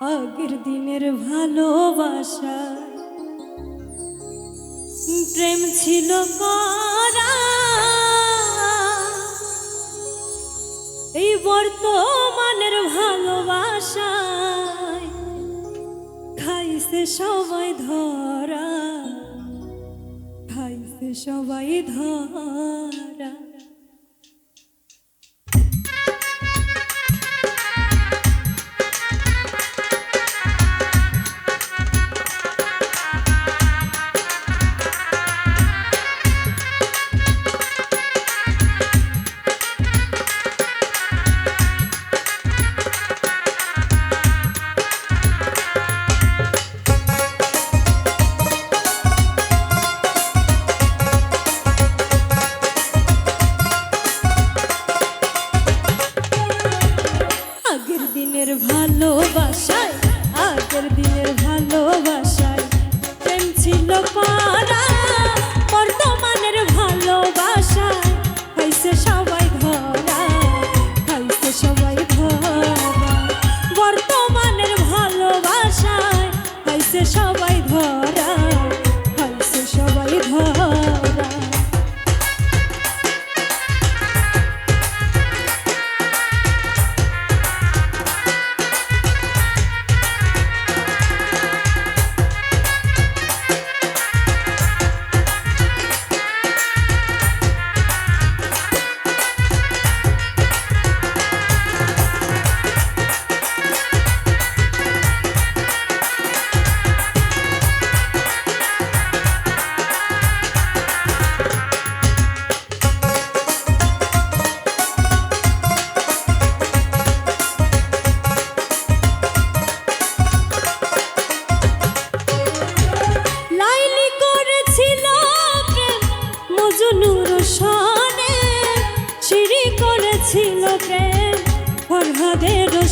আগের দিনের ভালোবাসা। প্রেম ছিল এই বর্তমানের ভালোবাসায় খাইছে সবাই ধরা। খাইছে সবাই ধরা।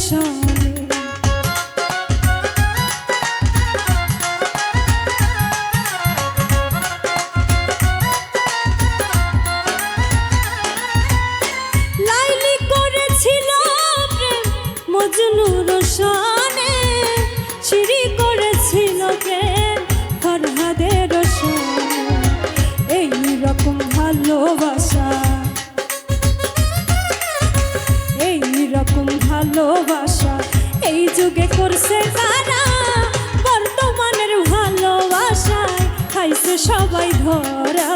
show যুগে করছে কারা বর্তমানের ভালোবাসায় খাইছে সবাই ধরা,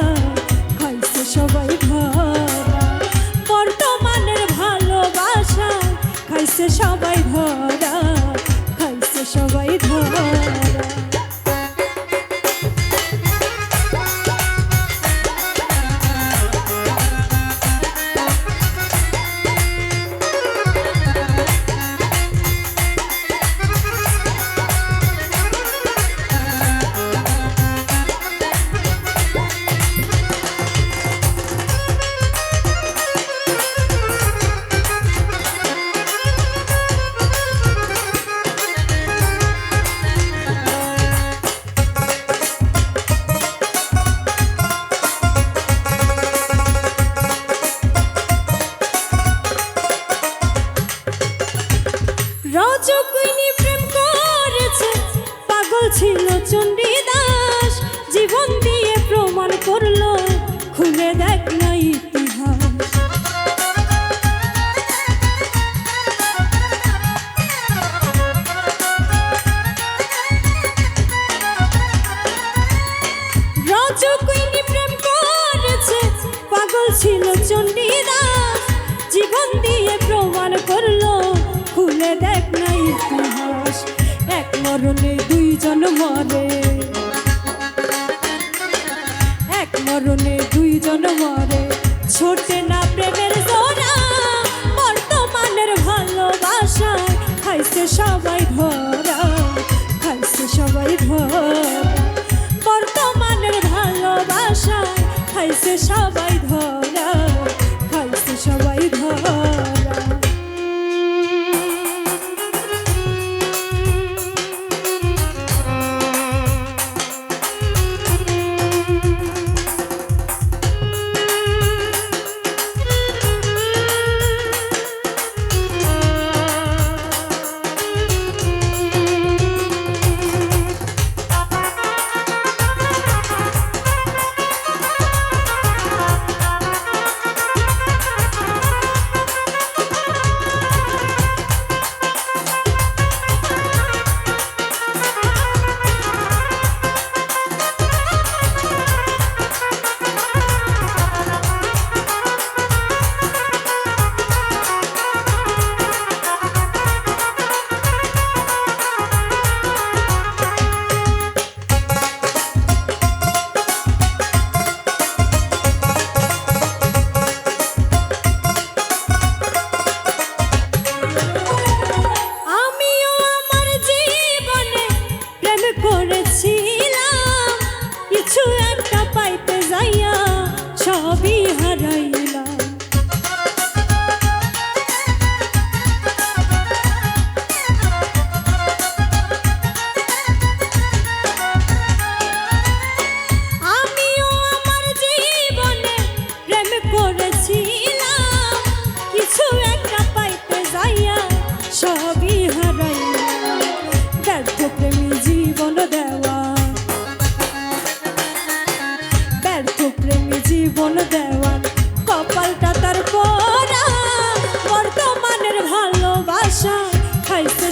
খাইছে সবাই ধরা। বর্তমানের ভালোবাসায় খাইছে সবাই ধরা, খাইছে সবাই রজকুইনি প্রেম করেছে। পাগল ছিল চণ্ডীদাস, জীবন দিয়ে প্রমাণ করল, খুলে দেখ না ইতিহাস। রজকুইনি প্রেম করেছে। পাগল ছিল চণ্ডীদাস, জীবন দিয়ে প্রমাণ করল খুলে দেখ না ইতিহাস, এক মরণে দুইজন মরে। এক মরণে দুইজন মরে। ছোটে না প্রেমের জোড়া, বর্তমানের ভালোবাসায় খাইছে সবাই ধরা, খাইছে সবাই ধরা। বর্তমানের ভালোবাসায় খাইছে সবাই ধরা।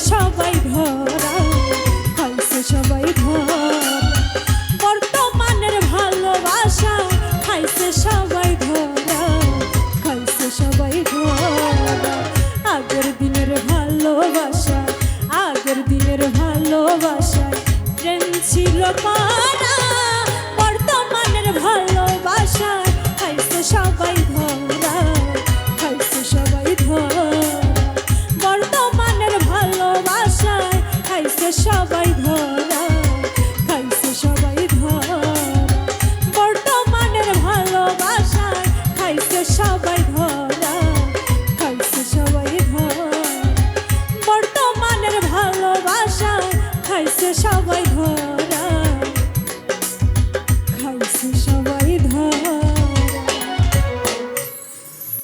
সবাই ধরা খাইছে সবাই ধরা বর্তমানের ভালোবাসা খাইছে সবাই ধরা খাইছে সবাই ধরা আগের দিনের ভালোবাসা, আগের দিনের ভালোবাসা ট্রেন ছিল পারা